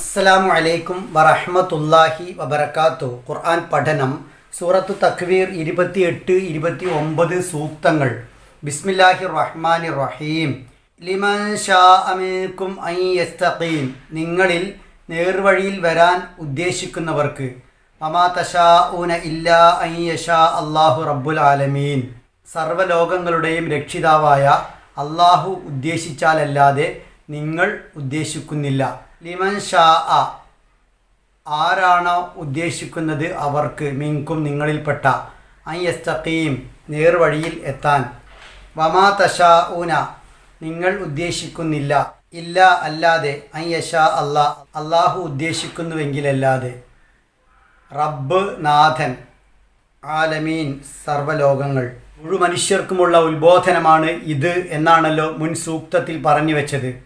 അസ്സലാമു അലൈക്കും വറഹമത്തല്ലാഹി വബർക്കാത്തു ഖുർആൻ പഠനം സൂറത്ത് തക്വീർ ഇരുപത്തിയെട്ട് ഇരുപത്തി ഒമ്പത് സൂക്തങ്ങൾ. ബിസ്മില്ലാഹി റഹ്മാൻ റഹീം. ലിമൻ ഷാ അമീക്കും ഐ നിങ്ങളിൽ നേർവഴിയിൽ വരാൻ ഉദ്ദേശിക്കുന്നവർക്ക് അമാ തഷാ ഊന ഇല്ലാ ഐ യഷാ അള്ളാഹു റബ്ബുൽ ആലമീൻ. സർവലോകങ്ങളുടെയും രക്ഷിതാവായ അള്ളാഹു ഉദ്ദേശിച്ചാലല്ലാതെ നിങ്ങൾ ഉദ്ദേശിക്കുന്നില്ല. ലിമൻ ഷാ അ ആരാണോ ഉദ്ദേശിക്കുന്നത് അവർക്ക് മിങ്കും നിങ്ങളിൽപ്പെട്ട. അയ്യസ്തഖീം നേർവഴിയിൽ എത്താൻ. വമാ തഷാ ഊന നിങ്ങൾ ഉദ്ദേശിക്കുന്നില്ല. ഇല്ല അല്ലാതെ അയ്യഷാ അല്ലാ അള്ളാഹു ഉദ്ദേശിക്കുന്നുവെങ്കിലല്ലാതെ. റബ്ബ് നാഥൻ ആലമീൻ സർവലോകങ്ങൾ മുഴു മനുഷ്യർക്കുമുള്ള ഉത്ബോധനമാണ് ഇത് എന്നാണല്ലോ മുൻ സൂക്തത്തിൽ പറഞ്ഞു വെച്ചത്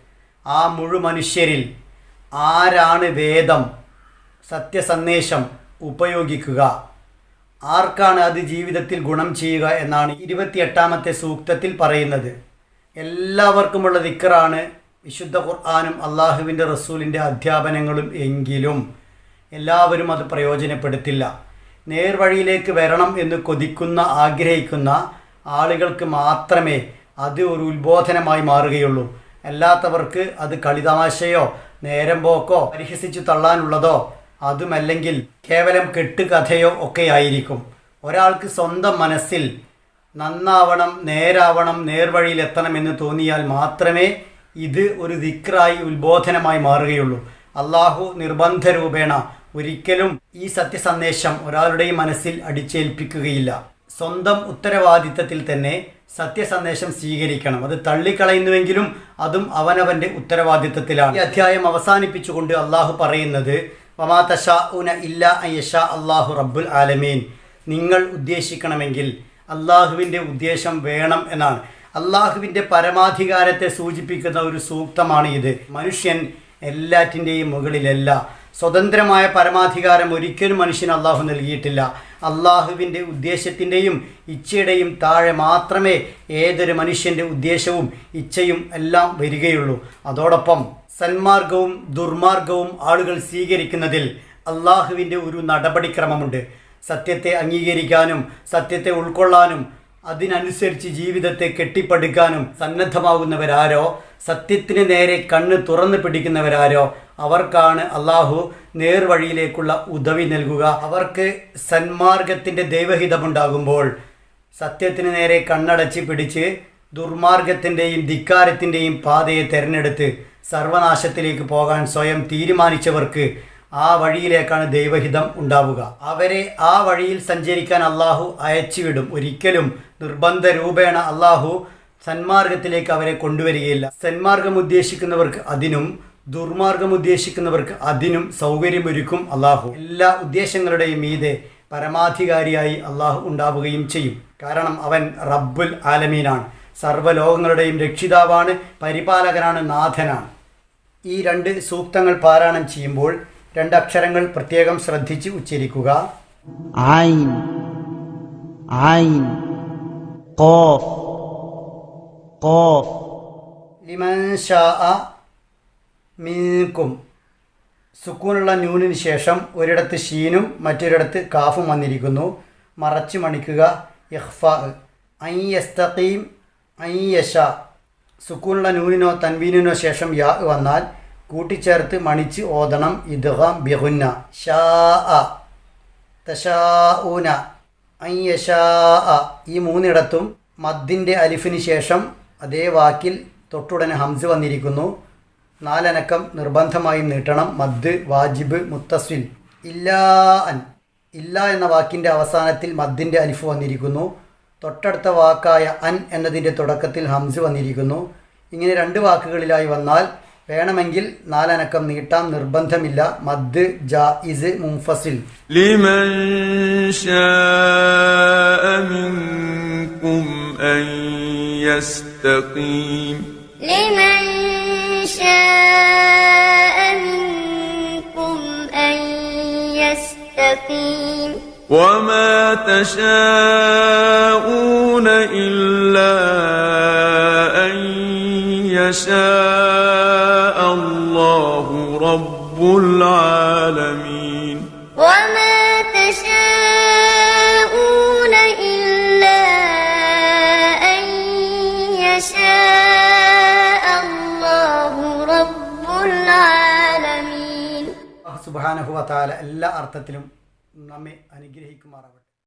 ആ മുഴു മനുഷ്യരിൽ ആരാണ് വേദം? സത്യസന്ദേശം ഉപയോഗിക്കുക. ആർക്കാണ് അത് ജീവിതത്തിൽ ഗുണം ചെയ്യുക എന്നാണ് ഇരുപത്തിയെട്ടാമത്തെ സൂക്തത്തിൽ പറയുന്നത്. എല്ലാവർക്കുമുള്ള ദിക്കറാണ് വിശുദ്ധ ഖുർആാനും അള്ളാഹുവിന്റെ റസൂലിന്റെ അധ്യാപനങ്ങളും എങ്കിലും. എല്ലാവരും അത് പ്രയോജനപ്പെടുത്തില്ല. നേർവഴിയിലേക്ക് വരണം എന്ന് കൊതിക്കുന്ന ആഗ്രഹിക്കുന്ന ആളുകൾക്ക് മാത്രമേ അത് ഒരു ഉത്ബോധനമായി മാറുകയുള്ളൂ. അല്ലാത്തവർക്ക് അത് കളിതമാശയോ നേരം പോക്കോ? പരിഹസിച്ചു തള്ളാനുള്ളതോ? അതുമല്ലെങ്കിൽ കേവലം കെട്ടുകഥയോ ഒക്കെ ആയിരിക്കും ഒരാൾക്ക് സ്വന്തം മനസ്സിൽ നന്നാവണം നേരാവണം നേർവഴിയിൽ എത്തണമെന്ന് തോന്നിയാൽ മാത്രമേ ഇത് ഒരു ദിക്റായി ഉത്ബോധനമായി മാറുകയുള്ളൂ. അള്ളാഹു നിർബന്ധ രൂപേണ ഒരിക്കലും ഈ സത്യസന്ദേശം ഒരാളുടെയും മനസ്സിൽ അടിച്ചേൽപ്പിക്കുകയില്ല. സ്വന്തം ഉത്തരവാദിത്തത്തിൽ തന്നെ സത്യസന്ദേശം സ്വീകരിക്കണം. അത് തള്ളിക്കളയുന്നുവെങ്കിലും അതും അവനവന്റെ ഉത്തരവാദിത്തത്തിലാണ് ഈ അധ്യായം അവസാനിപ്പിച്ചുകൊണ്ട് അള്ളാഹു പറയുന്നത് വമാ തഷാ ഉന ഇല്ല അയ്യഷ അള്ളാഹു റബ്ബുൽ ആലമീൻ. നിങ്ങൾ ഉദ്ദേശിക്കണമെങ്കിൽ അള്ളാഹുവിന്റെ ഉദ്ദേശം വേണം എന്നാണ്. അള്ളാഹുവിന്റെ പരമാധികാരത്തെ സൂചിപ്പിക്കുന്ന ഒരു സൂക്തമാണ് ഇത് മനുഷ്യൻ എല്ലാറ്റിന്റെയും മുകളിലല്ല. സ്വതന്ത്രമായ പരമാധികാരം ഒരിക്കലും മനുഷ്യന് അള്ളാഹു നൽകിയിട്ടില്ല. അള്ളാഹുവിന്റെ ഉദ്ദേശത്തിന്റെയും ഇച്ഛയുടെയും താഴെ മാത്രമേ ഏതൊരു മനുഷ്യന്റെ ഉദ്ദേശവും ഇച്ഛയും എല്ലാം വരികയുള്ളൂ. അതോടൊപ്പം സന്മാർഗവും ദുർമാർഗവും ആളുകൾ സ്വീകരിക്കുന്നതിൽ അള്ളാഹുവിന്റെ ഒരു നടപടിക്രമമുണ്ട്. സത്യത്തെ അംഗീകരിക്കാനും സത്യത്തെ ഉൾക്കൊള്ളാനും അതിനനുസരിച്ച് ജീവിതത്തെ കെട്ടിപ്പടുക്കാനും സന്നദ്ധമാകുന്നവരാരോ? സത്യത്തിന് നേരെ കണ്ണ് തുറന്നു പിടിക്കുന്നവരാരോ അവർക്കാണ് അള്ളാഹു നേർവഴിയിലേക്കുള്ള ഉദവി നൽകുക. അവർക്ക് സന്മാർഗത്തിന്റെ ദൈവഹിതമുണ്ടാകുമ്പോൾ സത്യത്തിന് നേരെ കണ്ണടച്ച് പിടിച്ച് ദുർമാർഗത്തിന്റെയും ധിക്കാരത്തിന്റെയും പാതയെ തിരഞ്ഞെടുത്ത് സർവനാശത്തിലേക്ക് പോകാൻ സ്വയം തീരുമാനിച്ചവർക്ക് ആ വഴിയിലേക്കാണ് ദൈവഹിതം ഉണ്ടാവുക. അവരെ ആ വഴിയിൽ സഞ്ചരിക്കാൻ അള്ളാഹു അയച്ചുവിടും. ഒരിക്കലും നിർബന്ധ രൂപേണ അള്ളാഹു സന്മാർഗത്തിലേക്ക് അവരെ കൊണ്ടുവരികയില്ല. സന്മാർഗം ഉദ്ദേശിക്കുന്നവർക്ക് അതിനും ദുർമാർഗം ഉദ്ദേശിക്കുന്നവർക്ക് അതിനും സൗകര്യമൊരുക്കും അള്ളാഹു എല്ലാ ഉദ്ദേശങ്ങളുടെയും മീതെ പരമാധികാരിയായി അള്ളാഹു ഉണ്ടാവുകയും ചെയ്യും. കാരണം അവൻ റബ്ബുൽ ആലമീനാണ്. സർവലോകങ്ങളുടെയും രക്ഷിതാവാണ് പരിപാലകനാണ് നാഥനാണ്. ഈ രണ്ട് സൂക്തങ്ങൾ പാരായണം ചെയ്യുമ്പോൾ രണ്ട് അക്ഷരങ്ങൾ പ്രത്യേകം ശ്രദ്ധിച്ച് ഉച്ചരിക്കുക. ഐൻ ഐൻ കോഫ് قاف ലിമൻ ഷാ മീക്കും സുക്കൂനുള്ള ന്യൂനിന് ശേഷം ഒരിടത്ത് ഷീനും മറ്റൊരിടത്ത് കാഫും വന്നിരിക്കുന്നു മറച്ച് മണിക്കുക ഇഹ്ഫ ഐ യസ്തഖീം ഐ യഷ സുക്കൂനുള്ള നൂനിനോ തൻവീനിനോ ശേഷം യാ വന്നാൽ കൂട്ടിച്ചേർത്ത് മണിച്ച് ഓതണം ഇദ്ഗാം ബിഹുന്ന ഷാ തശാഊന അയ്യഷാ ഈ മൂന്നിടത്തും മദ്ദിൻ്റെ അലിഫിന് ശേഷം അതേ വാക്കിൽ തൊട്ടുടനെ ഹംസ് വന്നിരിക്കുന്നു. നാലനക്കം നിർബന്ധമായും നീട്ടണം. മദ് വാജിബ് മുത്തസ്വിൻ ഇല്ലാ അൻ. ഇല്ല എന്ന വാക്കിന്റെ അവസാനത്തിൽ മദ്ദിന്റെ അലിഫ് വന്നിരിക്കുന്നു. തൊട്ടടുത്ത വാക്കായ അൻ എന്നതിന്റെ തുടക്കത്തിൽ ഹംസ് വന്നിരിക്കുന്നു. ഇങ്ങനെ രണ്ട് വാക്കുകളിലായി വന്നാൽ വേണമെങ്കിൽ നാലനക്കം നീട്ടാം. നിർബന്ധമില്ല. മദ് ജായിസ് മുംഫസിൽ. ലിമൻ ശാ മിൻകും أن يستقيم لمن شاء منكم أن يستقيم وما تشاءون إلا أن يشاء الله رب العالمين وما تشاءون إلا സുബാനുഭവത്താല എല്ലാ അർത്ഥത്തിലും നമ്മെ അനുഗ്രഹിക്കുമാറാവട്ടെ.